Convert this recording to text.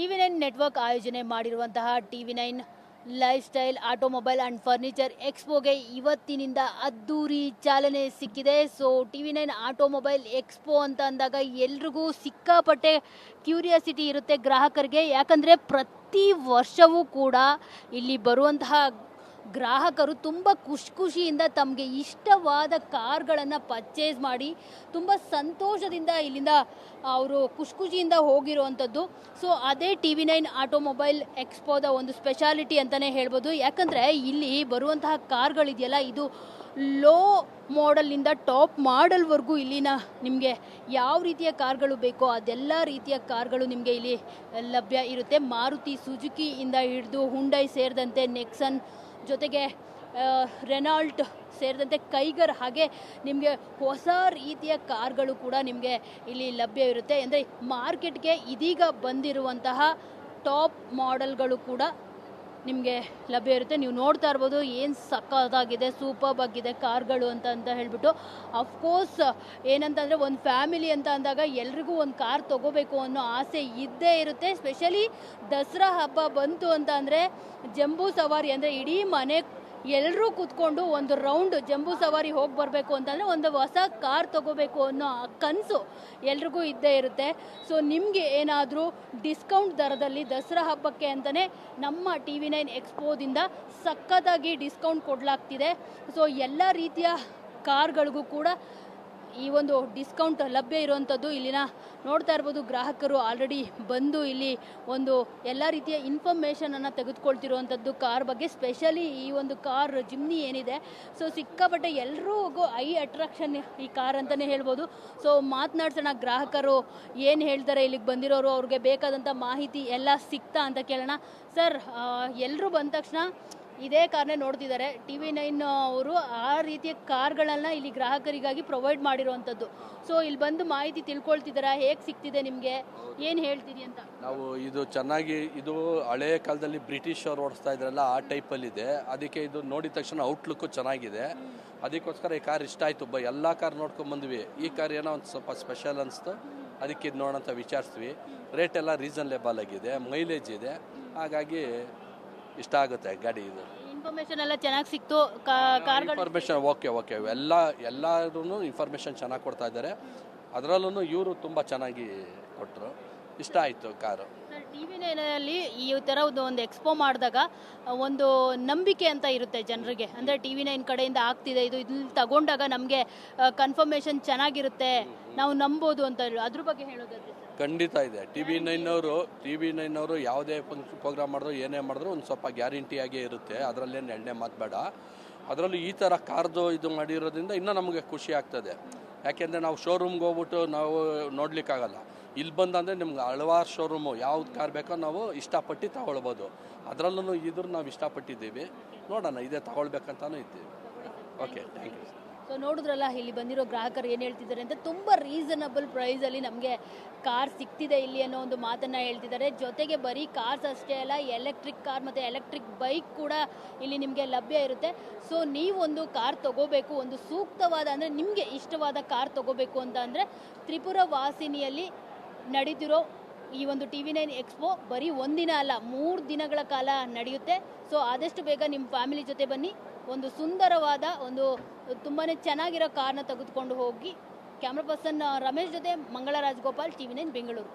T V nine network ಆಯೋಜನೆ ಮಾಡಿರುವಂತಹ T V nine life style automobile and furniture ಎಕ್ಸ್ಪೋಗೆ ಇವತ್ತಿನಿಂದ ಅದ್ದೂರಿ ಚಾಲನೆ ಸಿಕ್ಕಿದೆ. So T V nine automobile expo ಅಂತ ಅಂದಾಗ ಎಲ್ರಿಗೂ ಸಿಕ್ಕಾಪಟ್ಟೆ ಕ್ಯೂರಿಯಾಸಿಟಿ ಇರುತ್ತೆ ಗ್ರಾಹಕರಿಗೆ. ಯಾಕಂದರೆ ಪ್ರತಿ ವರ್ಷವೂ ಕೂಡ ಇಲ್ಲಿ ಬರುವಂತಹ ಗ್ರಾಹಕರು ತುಂಬ ಖುಷಿ ಖುಷಿಯಿಂದ ತಮಗೆ ಇಷ್ಟವಾದ ಕಾರ್ಗಳನ್ನು ಪರ್ಚೇಸ್ ಮಾಡಿ ತುಂಬ ಸಂತೋಷದಿಂದ ಇಲ್ಲಿಂದ ಅವರು ಖುಷಿ ಖುಷಿಯಿಂದ ಹೋಗಿರುವಂಥದ್ದು ಸೊ ಅದೇ ಟಿ ವಿ ನೈನ್ ಆಟೋಮೊಬೈಲ್ ಎಕ್ಸ್ಪೋದ ಒಂದು ಸ್ಪೆಷಾಲಿಟಿ ಅಂತಲೇ ಹೇಳ್ಬೋದು. ಯಾಕಂದರೆ ಇಲ್ಲಿ ಬರುವಂತಹ ಕಾರ್ಗಳಿದೆಯಲ್ಲ, ಇದು ಲೋ ಮಾಡಲ್ನಿಂದ ಟಾಪ್ ಮಾಡಲ್ವರೆಗೂ ಇಲ್ಲಿನ ನಿಮಗೆ ಯಾವ ರೀತಿಯ ಕಾರ್ಗಳು ಬೇಕೋ ಅದೆಲ್ಲ ರೀತಿಯ ಕಾರ್ಗಳು ನಿಮಗೆ ಇಲ್ಲಿ ಲಭ್ಯ ಇರುತ್ತೆ. ಮಾರುತಿ ಸುಜುಕಿಯಿಂದ ಹಿಡಿದು ಹುಂಡೈ ಸೇರಿದಂತೆ ನೆಕ್ಸನ್ ಜೊತೆಗೆ ರೆನಾಲ್ಟ್ ಸೇರಿದಂತೆ ಕೈಗರ್ ಹಾಗೆ ನಿಮಗೆ ಹೊಸ ರೀತಿಯ ಕಾರ್ಗಳು ಕೂಡ ನಿಮಗೆ ಇಲ್ಲಿ ಲಭ್ಯ ಇರುತ್ತೆ ಅಂದರೆ ಮಾರ್ಕೆಟ್ಗೆ ಇದೀಗ ಬಂದಿರುವಂತಹ ಟಾಪ್ ಮಾಡೆಲ್ಗಳು ಕೂಡ ನಿಮಗೆ ಲಭ್ಯ ಇರುತ್ತೆ. ನೀವು ನೋಡ್ತಾ ಇರ್ಬೋದು ಏನು ಸಕ್ಕತ್ತಾಗಿದೆ ಸೂಪರ್ಬ್ ಆಗಿದೆ ಕಾರ್ಗಳು ಅಂತ ಅಂತ ಹೇಳ್ಬಿಟ್ಟು. ಅಫ್ಕೋರ್ಸ್ ಏನಂತಂದರೆ ಒಂದು ಫ್ಯಾಮಿಲಿ ಅಂತ ಅಂದಾಗ ಎಲ್ರಿಗೂ ಒಂದು ಕಾರ್ ತೊಗೋಬೇಕು ಅನ್ನೋ ಆಸೆ ಇದ್ದೇ ಇರುತ್ತೆ. ಸ್ಪೆಷಲಿ ದಸರಾ ಹಬ್ಬ ಬಂತು ಅಂತ ಅಂದರೆ ಜಂಬೂ ಸವಾರಿ ಅಂದರೆ ಇಡೀ ಮನೆ ಎಲ್ಲರೂ ಕೂತ್ಕೊಂಡು ಒಂದು ರೌಂಡ್ ಜಂಬೂ ಸವಾರಿ ಹೋಗಿ ಬರಬೇಕು ಅಂತಂದರೆ ಒಂದು ಹೊಸ ಕಾರ್ ತಗೋಬೇಕು ಅನ್ನೋ ಆ ಕನಸು ಎಲ್ರಿಗೂ ಇದ್ದೇ ಇರುತ್ತೆ. ಸೊ ನಿಮಗೆ ಏನಾದರೂ ಡಿಸ್ಕೌಂಟ್ ದರದಲ್ಲಿ ದಸರಾ ಹಬ್ಬಕ್ಕೆ ಅಂತಲೇ ನಮ್ಮ ಟಿ ವಿ ನೈನ್ ಎಕ್ಸ್ಪೋದಿಂದ ಸಖತ್ತಾಗಿ ಡಿಸ್ಕೌಂಟ್ ಕೊಡಲಾಗ್ತಿದೆ. ಸೊ ಎಲ್ಲ ರೀತಿಯ ಕಾರ್ಗಳಿಗೂ ಕೂಡ ಈ ಒಂದು ಡಿಸ್ಕೌಂಟ್ ಲಭ್ಯ ಇರುವಂಥದ್ದು ಇಲ್ಲಿನ ನೋಡ್ತಾ ಇರ್ಬೋದು ಗ್ರಾಹಕರು ಆಲ್ರೆಡಿ ಬಂದು ಇಲ್ಲಿ ಒಂದು ಎಲ್ಲ ರೀತಿಯ ಇನ್ಫಾರ್ಮೇಷನನ್ನು ತೆಗೆದುಕೊಳ್ತಿರುವಂಥದ್ದು ಕಾರ್ ಬಗ್ಗೆ ಸ್ಪೆಷಲಿ ಈ ಒಂದು ಕಾರ್ ಜಿಮ್ನಿ ಏನಿದೆ. ಸೊ ಸಿಕ್ಕಾಪಟ್ಟೆ ಎಲ್ರಿಗೂ ಐ ಅಟ್ರಾಕ್ಷನ್ ಈ ಕಾರ್ ಅಂತಲೇ ಹೇಳ್ಬೋದು. ಸೊ ಮಾತನಾಡ್ಸೋಣ ಗ್ರಾಹಕರು ಏನು ಹೇಳ್ತಾರೆ ಇಲ್ಲಿಗೆ ಬಂದಿರೋರು, ಅವ್ರಿಗೆ ಬೇಕಾದಂಥ ಮಾಹಿತಿ ಎಲ್ಲ ಸಿಗ್ತಾ ಅಂತ ಕೇಳೋಣ. ಸರ್ ಎಲ್ಲರೂ ಬಂದ ತಕ್ಷಣ ಇದೇ ಕಾರ್ನೇ ನೋಡ್ತಿದ್ದಾರೆ. ಟಿ ವಿ ನೈನ್ ಅವರು ಆ ರೀತಿಯ ಕಾರ್ಗಳನ್ನ ಇಲ್ಲಿ ಗ್ರಾಹಕರಿಗಾಗಿ ಪ್ರೊವೈಡ್ ಮಾಡಿರುವಂಥದ್ದು. ಸೊ ಇಲ್ಲಿ ಬಂದು ಮಾಹಿತಿ ತಿಳ್ಕೊಳ್ತಿದ್ದೀರಾ? ಹೇಗೆ ಸಿಗ್ತಿದೆ ನಿಮಗೆ? ಏನು ಹೇಳ್ತೀರಿ ಅಂತ? ನಾವು ಇದು ಚೆನ್ನಾಗಿ, ಇದು ಹಳೆಯ ಕಾಲದಲ್ಲಿ ಬ್ರಿಟಿಷ್ ಅವ್ರು ಓಡಿಸ್ತಾ ಇದ್ರಲ್ಲ, ಆ ಟೈಪಲ್ಲಿದೆ. ಅದಕ್ಕೆ ಇದು ನೋಡಿದ ತಕ್ಷಣ ಔಟ್ಲುಕ್ಕು ಚೆನ್ನಾಗಿದೆ. ಅದಕ್ಕೋಸ್ಕರ ಈ ಕಾರ್ ಇಷ್ಟ ಆಯಿತು. ಬ ಎಲ್ಲ ಕಾರ್ ನೋಡ್ಕೊಂಡ್ ಬಂದ್ವಿ. ಈ ಕಾರ್ ಏನೋ ಒಂದು ಸ್ವಲ್ಪ ಸ್ಪೆಷಲ್ ಅನಿಸ್ತು. ಅದಕ್ಕೆ ಇದು ನೋಡೋಂತ ವಿಚಾರಿಸ್ತೀವಿ ರೇಟ್ ಎಲ್ಲ ರೀಸನ್ಲೇಬಲ್ ಆಗಿದೆ. ಮೈಲೇಜ್ ಇದೆ. ಹಾಗಾಗಿ ಇಷ್ಟ ಆಗುತ್ತೆ ಗಾಡಿ ಇದು. ಇನ್ಫಾರ್ಮೇಷನ್ ಎಲ್ಲ ಚೆನ್ನಾಗಿ ಸಿಕ್ತು. ಕಾರ್ ಇನ್ಫಾರ್ಮೇಷನ್ ಓಕೆ ಓಕೆ ಎಲ್ಲ ಎಲ್ಲರೂ ಇನ್ಫಾರ್ಮೇಷನ್ ಚೆನ್ನಾಗಿ ಕೊಡ್ತಾ ಇದ್ದಾರೆ. ಅದರಲ್ಲೂ ಇವರು ತುಂಬ ಚೆನ್ನಾಗಿ ಕೊಟ್ಟರು ಇಷ್ಟ ಆಯಿತು ಕಾರು. ಟಿ ವಿ ನೈನಲ್ಲಿ ಈ ಥರ ಒಂದು ಎಕ್ಸ್ಪೋ ಮಾಡಿದಾಗ ಒಂದು ನಂಬಿಕೆ ಅಂತ ಇರುತ್ತೆ ಜನರಿಗೆ. ಅಂದರೆ ಟಿ ವಿ ನೈನ್ ಕಡೆಯಿಂದ ಆಗ್ತಿದೆ ಇದು ಇಲ್ಲಿ ತಗೊಂಡಾಗ ನಮಗೆ ಕನ್ಫರ್ಮೇಷನ್ ಚೆನ್ನಾಗಿರುತ್ತೆ ನಾವು ನಂಬೋದು ಅಂತ ಹೇಳಿ. ಅದ್ರ ಬಗ್ಗೆ ಹೇಳೋದಾದ್ರೆ ಖಂಡಿತ ಇದೆ. ಟಿ ವಿ ನೈನವರು ಟಿ ವಿ ನೈನವರು ಯಾವುದೇ ಪ್ರೋಗ್ರಾಮ್ ಮಾಡಿದ್ರು ಏನೇ ಮಾಡಿದ್ರು ಒಂದು ಸ್ವಲ್ಪ ಗ್ಯಾರಂಟಿಯಾಗೇ ಇರುತ್ತೆ. ಅದರಲ್ಲೇನು ಎಣ್ಣೆ ಮಾತಬೇಡ ಅದರಲ್ಲೂ ಈ ಥರ ಕಾರ್ದು ಇದು ಮಾಡಿರೋದ್ರಿಂದ ಇನ್ನೂ ನಮಗೆ ಖುಷಿ ಆಗ್ತದೆ. ಯಾಕೆಂದರೆ ನಾವು ಶೋರೂಮ್ಗೆ ಹೋಗ್ಬಿಟ್ಟು ನಾವು ನೋಡ್ಲಿಕ್ಕಾಗಲ್ಲ. ಇಲ್ಲಿ ಬಂದಂದರೆ ನಿಮ್ಗೆ ಹಲವಾರು ಶೋರೂಮು ಯಾವ್ದು ಕಾರ್ ಬೇಕೋ ನಾವು ಇಷ್ಟಪಟ್ಟು ತಗೊಳ್ಬೋದು. ಅದರಲ್ಲೂ ಇದ್ರ ನಾವು ಇಷ್ಟಪಟ್ಟಿದ್ದೀವಿ. ನೋಡೋಣ, ಇದೇ ತಗೊಳ್ಬೇಕಂತಾನೂ ಇದ್ದೀವಿ. ಓಕೆ ಥ್ಯಾಂಕ್ ಯು ಸೊ ನೋಡಿದ್ರಲ್ಲ, ಇಲ್ಲಿ ಬಂದಿರೋ ಗ್ರಾಹಕರು ಏನು ಹೇಳ್ತಿದ್ದಾರೆ ಅಂತ ತುಂಬ ರೀಸನಬಲ್ ಪ್ರೈಸಲ್ಲಿ ನಮಗೆ ಕಾರ್ ಸಿಗ್ತಿದೆ ಇಲ್ಲಿ ಅನ್ನೋ ಒಂದು ಮಾತನ್ನು ಹೇಳ್ತಿದ್ದಾರೆ. ಜೊತೆಗೆ ಬರೀ ಕಾರ್ಸ್ ಅಷ್ಟೇ ಅಲ್ಲ ಎಲೆಕ್ಟ್ರಿಕ್ ಕಾರ್ ಮತ್ತು ಎಲೆಕ್ಟ್ರಿಕ್ ಬೈಕ್ ಕೂಡ ಇಲ್ಲಿ ನಿಮಗೆ ಲಭ್ಯ ಇರುತ್ತೆ. ಸೊ ನೀವೊಂದು ಕಾರ್ ತಗೋಬೇಕು, ಒಂದು ಸೂಕ್ತವಾದ ಅಂದರೆ ನಿಮಗೆ ಇಷ್ಟವಾದ ಕಾರ್ ತಗೋಬೇಕು ಅಂತ ಅಂದರೆ ತ್ರಿಪುರ ವಾಸಿನಿಯಲ್ಲಿ ನಡೀತಿರೋ ಈ ಒಂದು ಟಿ ವಿ ನೈನ್ ಎಕ್ಸ್ಪೋ ಬರೀ ಒಂದಿನ ಅಲ್ಲ, ಮೂರು ದಿನಗಳ ಕಾಲ ನಡೆಯುತ್ತೆ. ಸೊ ಆದಷ್ಟು ಬೇಗ ನಿಮ್ಮ ಫ್ಯಾಮಿಲಿ ಜೊತೆ ಬನ್ನಿ. ಒಂದು ಸುಂದರವಾದ ಒಂದು ತುಂಬಾ ಚೆನ್ನಾಗಿರೋ ಕಾರ್ನ ತೆಗೆದುಕೊಂಡು ಹೋಗಿ. ಕ್ಯಾಮ್ರಾ ಪರ್ಸನ್, ರಮೇಶ್ ಜೊತೆ Mangala Rajagopal T V nine Bengaluru.